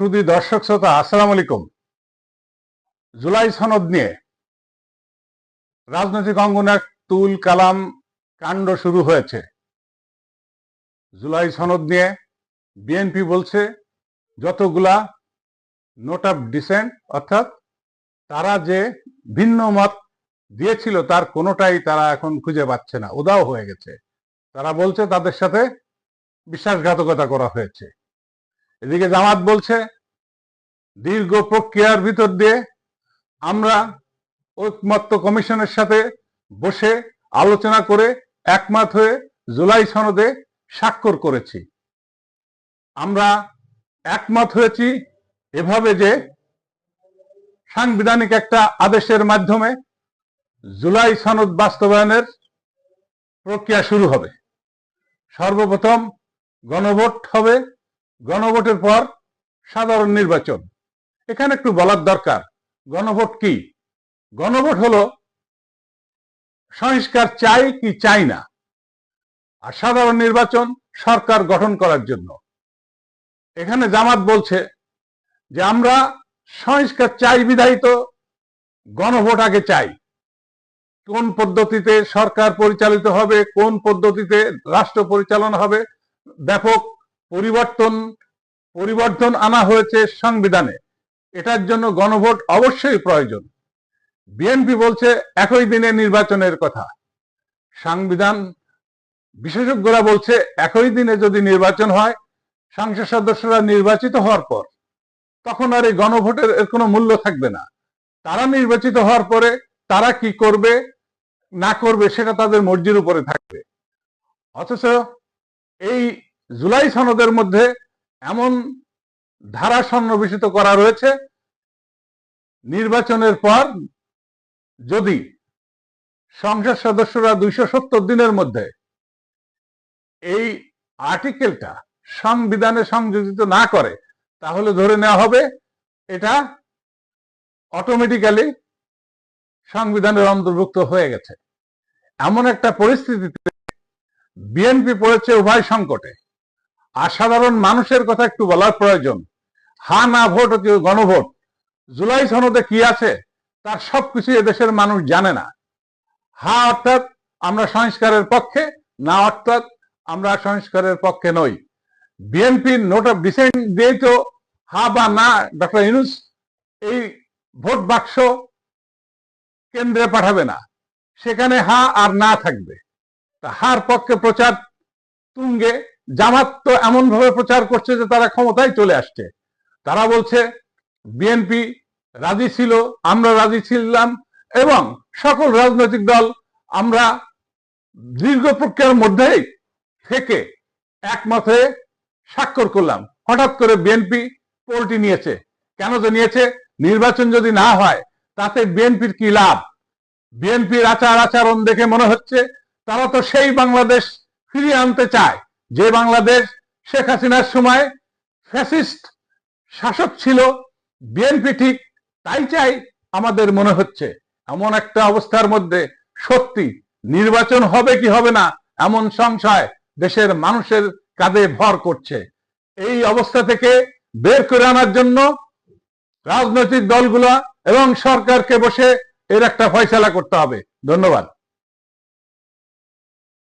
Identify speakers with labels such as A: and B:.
A: শুধু দর্শক শ্রোতা, আসসালাম আলাইকুম। জুলাই সনদ নিয়ে রাজনৈতিক অঙ্গনে তুল কালাম কাণ্ড শুরু হয়েছে। জুলাই সনদ নিয়ে বিএনপি বলছে, যতগুলা নোট অফ ডিসেন্ট অর্থাৎ তারা যে ভিন্ন মত দিয়েছিল, তার কোনোটাই তারা এখন খুঁজে পাচ্ছে না। উদাও হয়ে গেছে। তারা বলছে, তাদের সাথে বিশ্বাসঘাতকতা করা হয়েছে। এদিকে জামাত বলছে, দীর্ঘ প্রক্রিয়ার ভিতর দিয়ে আমরা ঐকমত্য কমিশনের সাথে বসে আলোচনা করে একমত হয়ে জুলাই সনদে স্বাক্ষর করেছি। আমরা একমত হয়েছি এভাবে যে সাংবিধানিক একটা আদেশের মাধ্যমে জুলাই সনদ বাস্তবায়নের প্রক্রিয়া শুরু হবে। সর্বপ্রথম গণভোট হবে গণভোটের পর সাধারণ নির্বাচন। এখানে একটু বলার দরকার, গণভোট কি? গণভোট হলো সংস্কার চাই কি চাই না। আর সাধারণ নির্বাচন সরকার গঠন করার জন্য। এখানে জামাত বলছে যে আমরা সংস্কার চাই, বিধায়িত, গণভোট আগে চাই। কোন পদ্ধতিতে সরকার পরিচালিত হবে, কোন পদ্ধতিতে রাষ্ট্র পরিচালনা হবে, ব্যাপক পরিবর্তন পরিবর্তন আনা হয়েছে সংবিধানে। এটার জন্য গণভোট অবশ্যই প্রয়োজন। বিএনপি বলছে একই দিনে নির্বাচনের কথা। সংবিধান বিশেষজ্ঞরা বলছে একই দিনে যদি নির্বাচন হয়, সংসদ সদস্যরা নির্বাচিত হওয়ার পর, তখন আর এই গণভোটের এর কোনো মূল্য থাকবে না। তারা নির্বাচিত হওয়ার পরে তারা কি করবে, না করবে, সেটা তাদের মর্জির উপরে থাকবে। অথচ এই জুলাই সনদের মধ্যে এমন ধারা সন্নিবেশিত করা রয়েছে। নির্বাচনের পর যদি সংসদ সদস্যরা দুইশো সত্তর দিনের মধ্যে এই আর্টিকেলটা সংবিধানে সংযোজিত না করে, তাহলে ধরে নেওয়া হবে এটা অটোমেটিক্যালি সংবিধানের অন্তর্ভুক্ত হয়ে গেছে। এমন একটা পরিস্থিতিতে বিএনপি পড়েছে উভয় সংকটে। আর সাধারণ মানুষের কথা একটু বলার প্রয়োজন। হা না ভোট গণভোট। জুলাই সনদে কি আছে? তার সবকিছু এদেশের মানুষ জানে না। হা অর্থাৎ আমরা সংস্কারের পক্ষে, না অর্থাৎ আমরা সংস্কারের পক্ষে নই। বিএনপির নোট অফ ডিসেন্ট দিয়ে তো হা বা না, ডক্টর ইউনুস এই ভোট বাক্স কেন্দ্রে পাঠাবে না। সেখানে হা আর না থাকবে। তা হার পক্ষে প্রচার তুঙ্গে জামাত তো এমন ভাবে প্রচার করছে যে তারা ক্ষমতায় চলে আসছে। তারা বলছে, বিএনপি রাজি ছিল, আমরা রাজি ছিলাম এবং সকল রাজনৈতিক দল আমরা দীর্ঘ প্রক্রিয়ার মধ্যেই থেকে একমত স্বাক্ষর করলাম। হঠাৎ করে বিএনপি পোলটি নিয়েছে। কেন যে নিয়েছে? নির্বাচন যদি না হয়, তাতে বিএনপির কি লাভ? বিএনপির আচার আচরণ দেখে মনে হচ্ছে তারা তো সেই বাংলাদেশ ফিরিয়ে আনতে চায়। যে বাংলাদেশ শেখ হাসিনার সময় ফ্যাসিস্ট শাসক ছিল বিএনপি ঠিক তাই চাই আমাদের মনে হচ্ছে। এমন একটা অবস্থার মধ্যে সত্যি নির্বাচন হবে কি হবে না, এমন সংশয় দেশের মানুষের কাঁধে ভর করছে। এই অবস্থা থেকে বের করে আনার জন্য রাজনৈতিক দলগুলা এবং সরকারকে বসে এর একটা ফয়সালা করতে হবে। ধন্যবাদ।